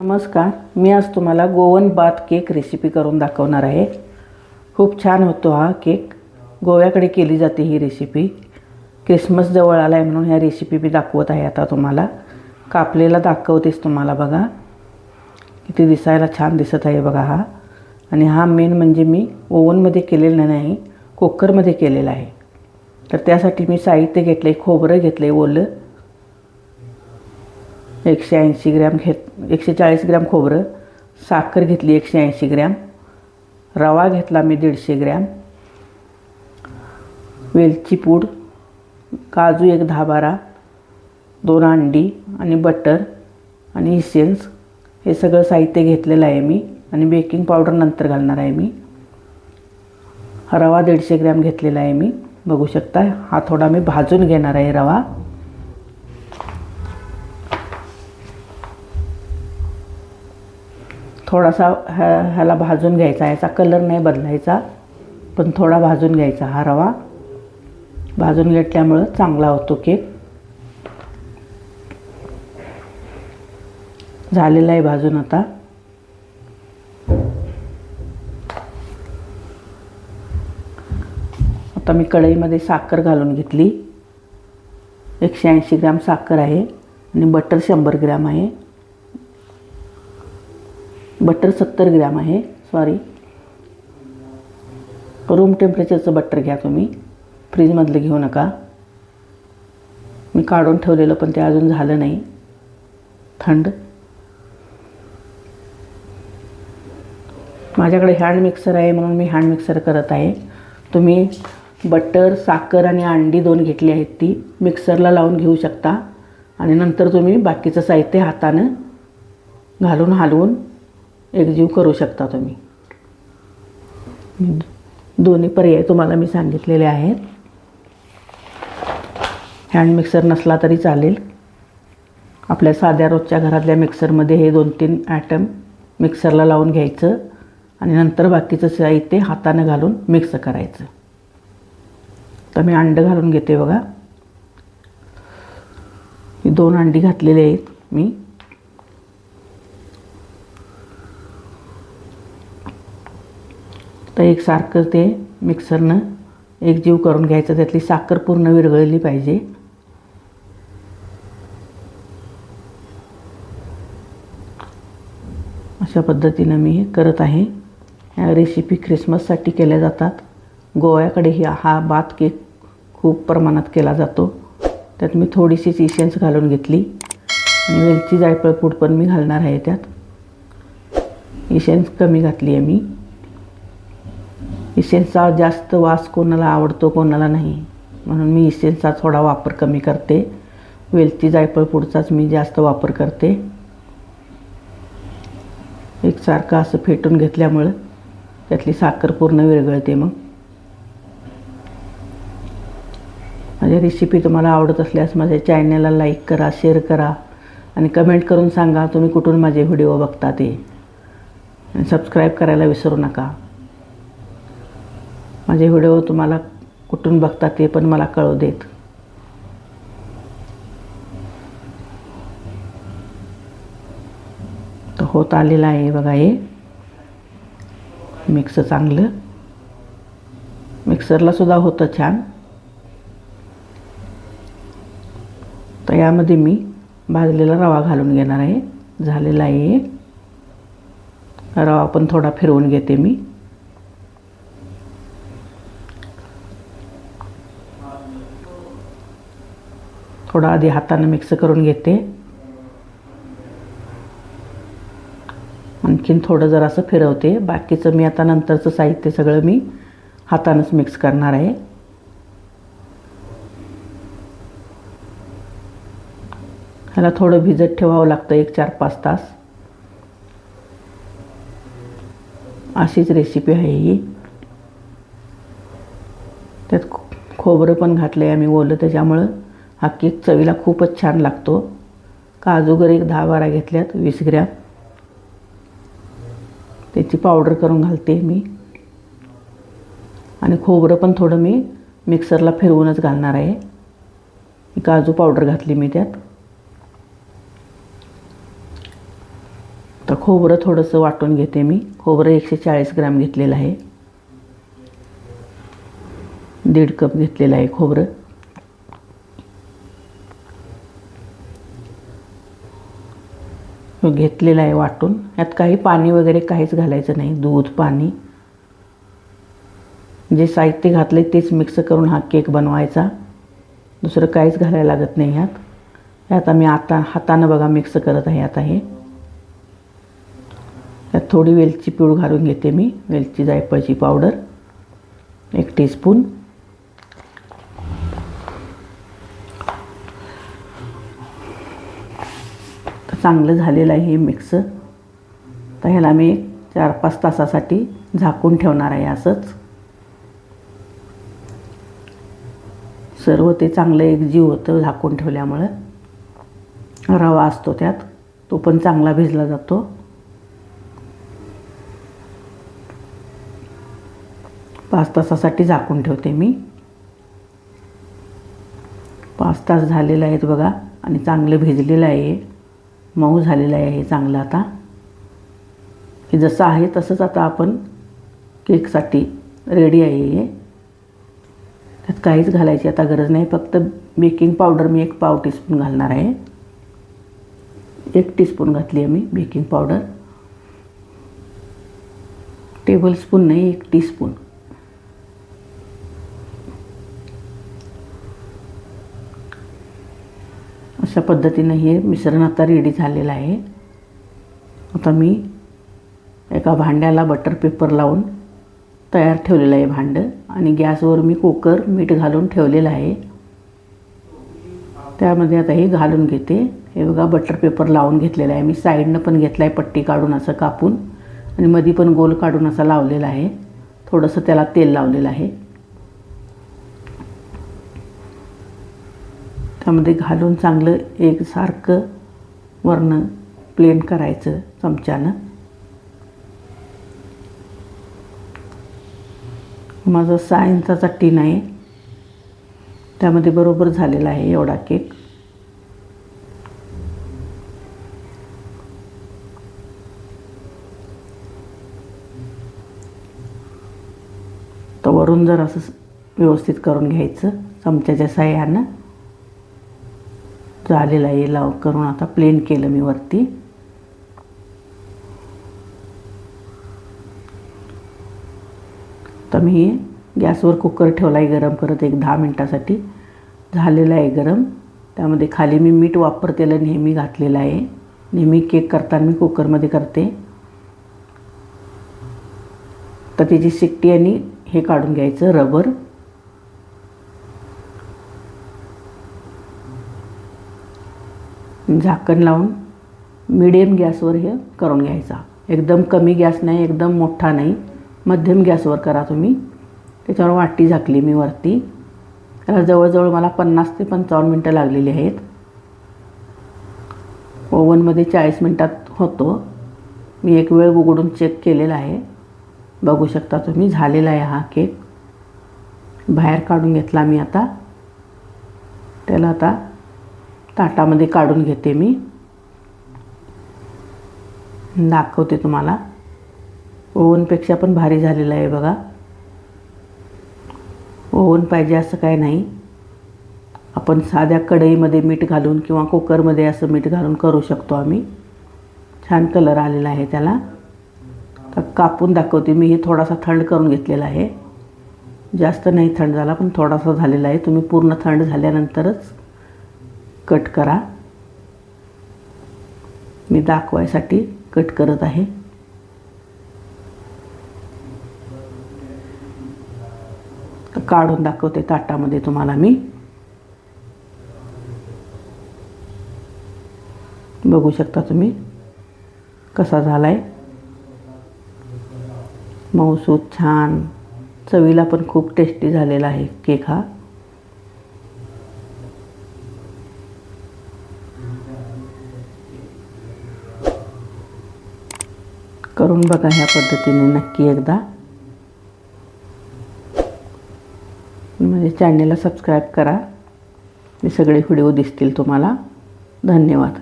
नमस्कार मी आज तुम्हाला गोवन बात केक रेसिपी करून दाखवणार आहे. खूप छान होतो हा केक. गोव्याकडे केली जाते ही रेसिपी क्रिसमस जवळ आला आहे म्हणून ह्या रेसिपी मी दाखवत आहे आता तुम्हाला. कापलेला दाखवतेच तुम्हाला बघा. किती दिसायला छान दिसत आहे बघा हा. आणि हा मेन म्हणजे मी ओव्हनमध्ये केलेला नाही कुकरमध्ये केलेला आहे. तर त्यासाठी मी साहित्य घेतलं आहे खोबरं घेतलं आहे ओलं. एकशे ऐंशी ग्रॅम घेत एकशे चाळीस ग्रॅम खोबरं साखर घेतली एकशे ऐंशी ग्रॅम रवा घेतला मी दीडशे ग्रॅम वेलची पूड काजू एक दहा बारा दोन अंडी आणि बटर आणि इसेन्स हे सगळं साहित्य घेतलेलं आहे मी आणि बेकिंग पावडर नंतर घालणार आहे मी. रवा दीडशे ग्रॅम घेतलेला आहे मी. बघू शकता हा थोडा मी भाजून घेणार आहे रवा. थोडासा ह्या ह्याला भाजून घ्यायचा याचा कलर नाही बदलायचा पण थोडा भाजून घ्यायचा हा रवा. भाजून घेतल्यामुळं चांगला होतो केक. झालेला आहे भाजून आता. आता मी कढईमध्ये साखर घालून घेतली. एकशे ऐंशी ग्रॅम साखर आहे आणि बटर शंभर ग्रॅम आहे. बटर सत्तर ग्रॅम आहे. सॉरी रूम टेम्परेचरचं बटर घ्या तुम्ही. फ्रीजमधलं घेऊ नका. मी काढून ठेवलेलं पण ते अजून झालं नाही. थंड. माझ्याकडे हँड मिक्सर आहे म्हणून मी हँड मिक्सर करत आहे. तुम्ही बटर साखर आणि अंडी दोन घेतली आहेत ती मिक्सरला लावून घेऊ शकता. आणि नंतर तुम्ही बाकीचं साहित्य हातानं घालून हलवून एकजीव करू शकता तुम्ही. दोन्ही पर्याय तुम्हाला मी सांगितलेले आहेत. हँड मिक्सर नसला तरी चालेल. आपल्या साध्या रोजच्या घरातल्या मिक्सरमध्ये हे दोन तीन ॲटम मिक्सरला लावून घ्यायचं आणि नंतर बाकीचं साहित्य हातानं घालून मिक्स करायचं. तर मी अंडं घालून घेते बघा. ही दोन अंडी घातलेली आहेत मी. तर एकसारखं ते मिक्सरनं एक जीव करून घ्यायचं. त्यातली साखर पूर्ण विरघळली पाहिजे. अशा पद्धतीनं मी हे करत आहे. ह्या रेसिपी ख्रिसमससाठी केल्या जातात. गोव्याकडे ही हा बात केक खूप प्रमाणात केला जातो. त्यात मी थोडीशीच इसेन्स घालून घेतली. आणि वेलची जायफळ पूड पण मी घालणार आहे त्यात. इसेन्स कमी घातली आहे मी. इसेन्सचा जास्त वास कोणाला आवडतो कोणाला नाही. म्हणून मी इसेन्सचा थोडा वापर कमी करते. वेलची जायफळ पुढचाच मी जास्त वापर करते. एकसारखं असं फेटून घेतल्यामुळं त्यातली साखर पूर्ण विरघळते मग. माझ्या रेसिपी तुम्हाला आवडत असल्यास माझ्या चॅनलला लाईक करा शेअर करा आणि कमेंट करून सांगा तुम्ही कुठून माझे व्हिडिओ बघता ते. आणि सबस्क्राईब करायला विसरू नका. माझे व्हिडिओ तुम्हाला कुठून बघता ते पण मला कळू देत. तर होत आलेलं आहे बघा हे. मिक्स चांगलं. मिक्सरला सुद्धा होतं छान. तर यामध्ये मी भाजलेला रवा घालून घेणार आहे. झालेला आहे रवा पण थोडा फिरवून घेते मी. थोडा आधी हातानं मिक्स करून घेते. आणखीन थोडं जर असं फिरवते. बाकीचं मी आता नंतरचं साहित्य सगळं मी हातानंच मिक्स करणार आहे. ह्याला थोडं भिजत ठेवावं लागतं एक चार पाच तास. अशीच रेसिपी आहे ही. त्यात खोबरं पण घातलं आहे आम्ही ओलं त्याच्यामुळं हा केक चवीला खूपच छान लागतो. काजूगर एक दहा बारा घेतल्यात वीस ग्रॅम. त्याची पावडर करून घालते मी. आणि खोबरं पण थोडं मी मिक्सरला फिरवूनच घालणार आहे. काजू पावडर घातली मी त्यात. तर खोबरं थोडंसं वाटून घेते मी. खोबरं एकशे चाळीस ग्राम घेतलेलं आहे. दीड कप घेतलेलं आहे खोबरं हे घेतलेलं आहे वाटून. यात काही पाणी वगैरे काहीच घालायचं नाही. दूध पाणी. जे साहित्य घातले तेच मिक्स करून हा केक बनवायचा. दुसरं काहीच घालायला लागत नाही ह्यात ह्यात आम्ही आता हातानं बघा मिक्स करत आहे आता हे. त्यात थोडी वेलची पूड घालून घेते मी. वेलची जायफळची पावडर. एक टीस्पून तर चांगलं झालेलं आहे हे मिक्स तर ह्याला मी चार पाच तासासाठी झाकून ठेवणार आहे असंच. सर्व ते चांगलं एकजीव होतं झाकून ठेवल्यामुळं. रवा असतो त्यात तो पण चांगला भिजला जातो. पाच तासासाठी झाकून ठेवते मी. पाच तास झालेला आहेत बघा आणि चांगलं भिजलेलं आहे मऊ झालेला आहे चांगला आता. की जसं आहे तसंच आता आपण केकसाठी रेडी आहे हे. त्यात काहीच घालायची आता गरज नाही. फक्त बेकिंग पावडर मी एक पाव टीस्पून घालणार आहे. एक टीस्पून घातली आहे मी बेकिंग पावडर टेबल स्पून नाही एक टीस्पून अशा पद्धतीनं हे मिश्रण आता रेडी झालेलं आहे. आता मी एका भांड्याला बटर पेपर लावून तयार ठेवलेलं आहे भांडं आणि गॅसवर मी कुकर मीठ घालून ठेवलेलं आहे. त्यामध्ये आता हे घालून घेते. हे बघा बटर पेपर लावून घेतलेलं आहे. मी साईडनं पण घेतलं आहे पट्टी काढून असं कापून आणि मधी पण गोल काढून असं लावलेला आहे. थोडंसं त्याला तेल लावलेलं आहे. त्यामध्ये घालून चांगलं एकसारखं वरनं प्लेन करायचं चमच्यानं. माझं सहा इंचाचा टीन आहे त्यामध्ये बरोबर झालेला आहे एवढा केक तर वरून जर असं व्यवस्थित करून घ्यायचं चमच्याच्या साह्यानं. झालेला आहे लाव करून आता प्लेन केलं मी वरती. तर मी गॅसवर कुकर ठेवला आहे गरम करत एक दहा मिनटासाठी. झालेलं आहे गरम. त्यामध्ये खाली मी मीठ वापरतेलं नेहमी घातलेलं आहे. नेहमी केक करताना मी कुकरमध्ये करते. तर त्याची शिट्टी आणि हे काढून घ्यायचं रबर. झाकण लावून मिडियम गॅसवर हे करून घ्यायचा. एकदम कमी गॅस नाही एकदम मोठा नाही. मध्यम गॅसवर करा तुम्ही. त्याच्यावर वाटी झाकली मी वरती. त्याला जवळजवळ मला पन्नास ते पंचावन्न मिनटं लागलेली आहेत. ओव्हनमध्ये चाळीस मिनटात होतो. मी एक वेळ उघडून चेक केलेला आहे. बघू शकता तुम्ही झालेला आहे हा केक बाहेर काढून घेतला मी आता. त्याला आता ताटामध्ये काढून घेते मी. दाखवते तुम्हाला. ओव्हनपेक्षा पण भारी झालेलं आहे बघा. ओव्हन पाहिजे असं काय नाही. आपण साध्या कढईमध्ये मीठ घालून किंवा कुकरमध्ये असं मीठ घालून करू शकतो आम्ही. छान कलर आलेला आहे त्याला. तर कापून दाखवते मी. हे थोडासा थंड करून घेतलेला आहे. जास्त नाही थंड झाला पण थोडासा झालेला आहे. तुम्ही पूर्ण थंड झाल्यानंतरच कट करा. मी दाखवायसाठी कट करत आहे. काढून दाखवते ताटामध्ये तुम्हाला मी. बघू शकता तुम्ही कसा झाला आहे मऊसूत छान. चवीला पण खूप टेस्टी झालेला आहे केक हा. करून बघा ह्या पद्धतीने नक्की एकदा. म्हणजे चॅनेलला सबस्क्राईब करा. हे सगळे व्हिडिओ दिसतील तुम्हाला. धन्यवाद.